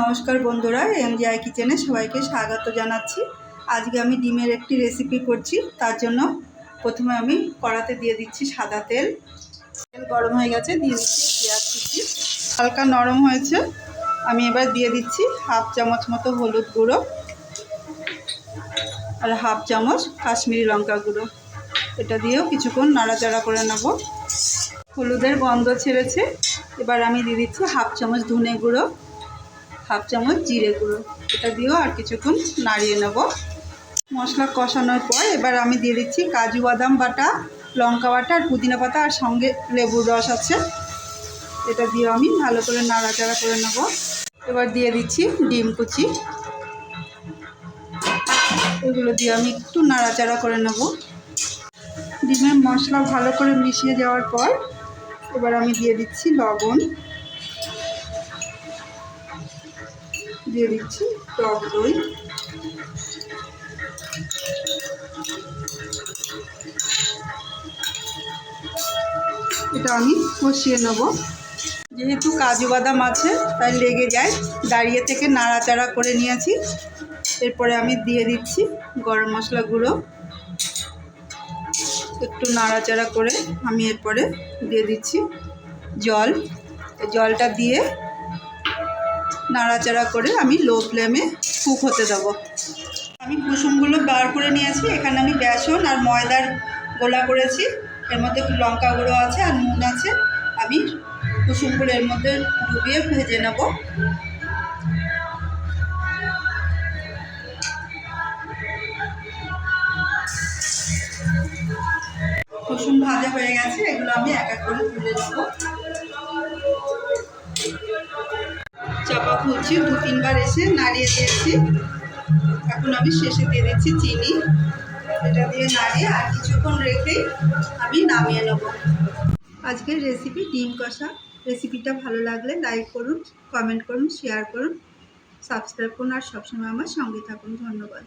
নমস্কার বন্ধুরা, এমজিআই কিচেনে সবাইকে স্বাগত জানাচ্ছি। আজকে আমি ডিমের একটি রেসিপি করছি, তার জন্য প্রথমে আমি কড়াতে দিয়ে দিচ্ছি সাদা তেল। তেল গরম হয়ে গেছে, দিয়ে দিচ্ছি পেঁয়াজ কুচি। হালকা নরম হয়েছে, আমি এবার দিয়ে দিচ্ছি হাফ চামচ মতো হলুদ গুঁড়ো আর হাফ চামচ কাশ্মীরি লঙ্কা গুঁড়ো। এটা দিয়েও কিছুক্ষণ নাড়াচাড়া করে নেব। হলুদের গন্ধ ছেড়েছে, এবার আমি দিয়ে দিচ্ছি হাফ চামচ ধনে গুঁড়ো। হাফ চামচ জিরে গুঁড়ো। এটা দিয়েও আর কিছুক্ষণ নাড়িয়ে নেব। মশলা কষানোর পর এবার আমি দিয়ে দিচ্ছি কাজু বাদাম বাটা, লঙ্কা বাটা, আর পুদিনা পাতা, আর সঙ্গে লেবুর রস আছে। এটা দিয়ে আমি ভালো করে নাড়াচাড়া করে নেব। এবার দিয়ে দিচ্ছি ডিম কুচি। এগুলো দিয়ে আমি একটু নাড়াচাড়া করে নেব। ডিমের মশলা ভালো করে মিশিয়ে যাওয়ার পর এবার আমি দিয়ে দিচ্ছি লবণ। দিয়ে দিচ্ছি টক দই। এটা আমি কষিয়ে নেব। যেহেতু কাজু বাদাম আছে, তাই লেগে যায়। দাঁড়িয়ে থেকে নাড়াচাড়া করে নিয়েছি। এরপরে আমি দিয়ে দিচ্ছি গরম মশলা গুঁড়ো। একটু নাড়াচাড়া করে আমি এরপরে দিয়ে দিচ্ছি জল। জলটা দিয়ে নাড়াচাড়া করে আমি লো ফ্লেমে কুক হতে দেবো। আমি কুসুমগুলো বার করে নিয়েছি, এখানে আমি বেসন আর ময়দার গোলা করেছি। এর মধ্যে লঙ্কা গুঁড়ো আছে আর নুন আছে। আমি কুসুমগুলো এর মধ্যে ডুবিয়ে ভেজে নেব। কুসুম ভাজা হয়ে গেছে, এগুলো আমি এক এক করে তুলে নেব। চাপা খুলছি, দু তিনবার এসে নাড়িয়ে দিয়েছি। এখন আমি শেষে দিয়ে দিচ্ছি চিনি। এটা দিয়ে নাড়িয়ে আর কিছুক্ষণ রেখে আমি নামিয়ে নেব। আজকের রেসিপি ডিম কষা। রেসিপিটা ভালো লাগলে লাইক করুন কমেন্ট করুন শেয়ার করুন সাবস্ক্রাইব করুন আর সবসময় আমার সঙ্গে থাকুন। ধন্যবাদ।